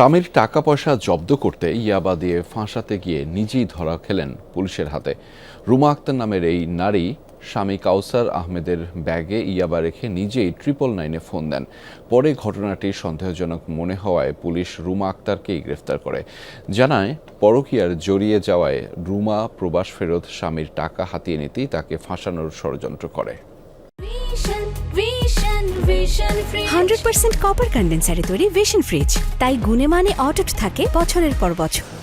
স্বামীর টাকা পয়সা জব্দ করতে ইয়াবা দিয়ে ফাঁসাতে গিয়ে নিজেই ধরা খেলেন পুলিশের হাতে। রুমা আক্তার নামের এই নারী স্বামী কাউসার আহমেদের ব্যাগে ইয়াবা রেখে নিজেই ট্রিপল নাইনে ফোন দেন। পরে ঘটনাটি সন্দেহজনক মনে হওয়ায় পুলিশ রুমা আক্তারকেই গ্রেফতার করে। জানায়, পরকীয়ার জড়িয়ে যাওয়ায় রুমা প্রবাস ফেরত স্বামীর টাকা হাতিয়ে নিতেই তাকে ফাঁসানোর ষড়যন্ত্র করে। হান্ড্রেড পার্সেন্ট কপার কন্ডেন্সারে তৈরি ভিশন ফ্রিজ তাই গুণে মানে অটুট থাকে বছরের পর বছর।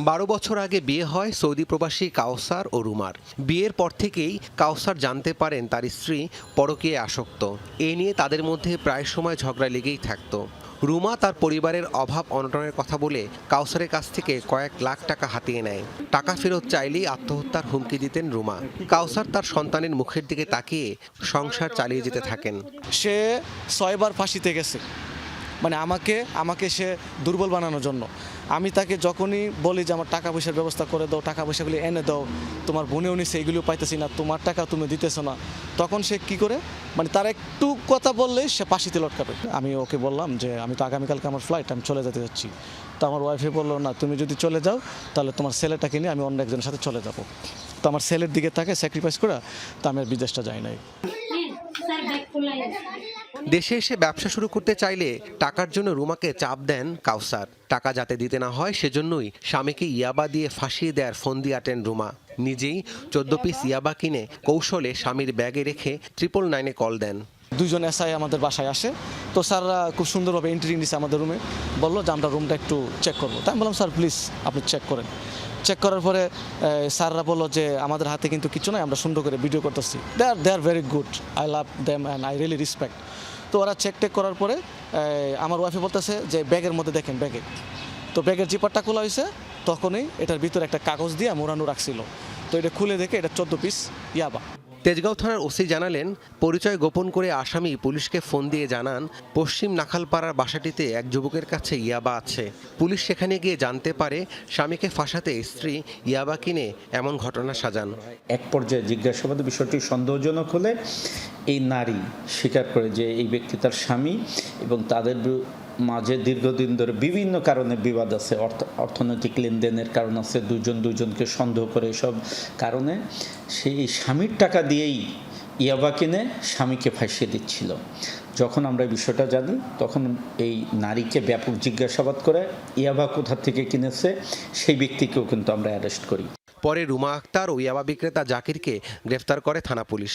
বারো বছর আগে বিয়ে হয় সৌদি প্রবাসী কাউসার ও রুমার। বিয়ের পর থেকেই কাউসার জানতে পারেন তার স্ত্রী পরকীয়ে আসক্ত। এ নিয়ে তাদের মধ্যে প্রায় সময় ঝগড়া লেগেই থাকতো। রুমা তার পরিবারের অভাব অনটনের কথা বলে কাউসারের কাছ থেকে কয়েক লাখ টাকা হাতিয়ে নেয়। টাকা ফেরত চাইলেই আত্মহত্যার হুমকি দিতেন রুমা। কাউসার তার সন্তানের মুখের দিকে তাকিয়ে সংসার চালিয়ে যেতে থাকেন। সে ছয়বার ফাঁসিতে গেছে। মানে আমাকে আমাকে সে দুর্বল বানানোর জন্য। আমি তাকে যখনই বলি যে আমার টাকা পয়সার ব্যবস্থা করে দাও টাকা পয়সাগুলি এনে দাও, তোমার বোনেও নিছে এইগুলিও পাইতেছি না, তোমার টাকা তুমি দিতেছো না। তখন সে কি করে? মানে তার একটু কথা বললেই সে পাশিতে লটকাবে। আমি ওকে বললাম যে, আমি তো আগামীকালকে আমার ফ্লাইট আমি চলে যেতে যাচ্ছি। তো আমার ওয়াইফে বলল, না, তুমি যদি চলে যাও, তাহলে তোমার ছেলেটাকে নিয়ে আমি অন্য একজনের সাথে চলে যাব। তো আমার ছেলের দিকে তাকে স্যাক্রিফাইস করে, তো আমি আর বিদেশটা যাই নাই। দেশে এসে ব্যবসা শুরু করতে চাইলে টাকার জন্য রুমাকে চাপ দেন কাউসার। টাকা যাতে দিতে না হয়, সেজন্যই স্বামীকে ইয়াবা দিয়ে ফাঁসিয়ে দেওয়ার ফন্দি আটেন রুমা। নিজেই চোদ্দ পিস ইয়াবা কিনে কৌশলে স্বামীর ব্যাগে রেখে ট্রিপল নাইনে কল দেন। দুজন এসআই আমাদের বাসায় আসে। তো স্যাররা খুব সুন্দরভাবে এন্ট্রি নিছে আমাদের রুমে বলল যে আমরা রুমটা একটু চেক করব। তাই আমি বললাম, স্যার প্লিজ আপনি চেক করেন। চেক করার পরে স্যাররা বলল যে, আমাদের হাতে কিন্তু কিছু নয় আমরা সুন্দর করে ভিডিও করতেছি। They are they are very good I love them and I really respect তো ওরা চেক টেক করার পরে আমার ওয়াইফে বলতেছে যে, ব্যাগের মধ্যে দেখেন, ব্যাগে। তো ব্যাগের জিপারটা খোলা হয়েছে তখনই এটার ভিতরে একটা কাগজ দিয়ে মোড়ানো রাখছিল। তো এটা খুলে দেখে এটা চোদ্দ পিস ইয়াবা। তেজগাঁও থানার ওসি জানালেন, পরিচয় গোপন করে আসামি পুলিশকে ফোন দিয়ে জানান, পশ্চিম নাখালপাড়ার বাসাটিতে এক যুবকের কাছে ইয়াবা আছে। পুলিশ সেখানে গিয়ে জানতে পারে, স্বামীকে ফাঁসাতে স্ত্রী ইয়াবা কিনে এমন ঘটনা সাজান। এক পর্যায়ে জিজ্ঞাসাবাদ বিষয়টি সন্দেহজনক হলে এই নারী স্বীকার করে যে এই ব্যক্তি তার স্বামী এবং তাদের মাঝে দীর্ঘদিন ধরে বিভিন্ন কারণে বিবাদ আছে, অর্থ, অর্থনৈতিক লেনদেনের কারণ আছে, দুজন দুজনকে সন্দেহ করে এসব কারণে সেই স্বামীর টাকা দিয়েই ইয়াবা কিনে স্বামীকে ফাঁসিয়ে দিচ্ছিল। যখন আমরা বিষয়টা জানি, তখন এই নারীকে ব্যাপক জিজ্ঞাসাবাদ করে ইয়াবা কোথা থেকে কিনেছে, সেই ব্যক্তিকেও কিন্তু আমরা অ্যারেস্ট করি। পরে রুমা আক্তার ও ইয়াবা বিক্রেতা জাকিরকে গ্রেফতার করে থানা পুলিশ।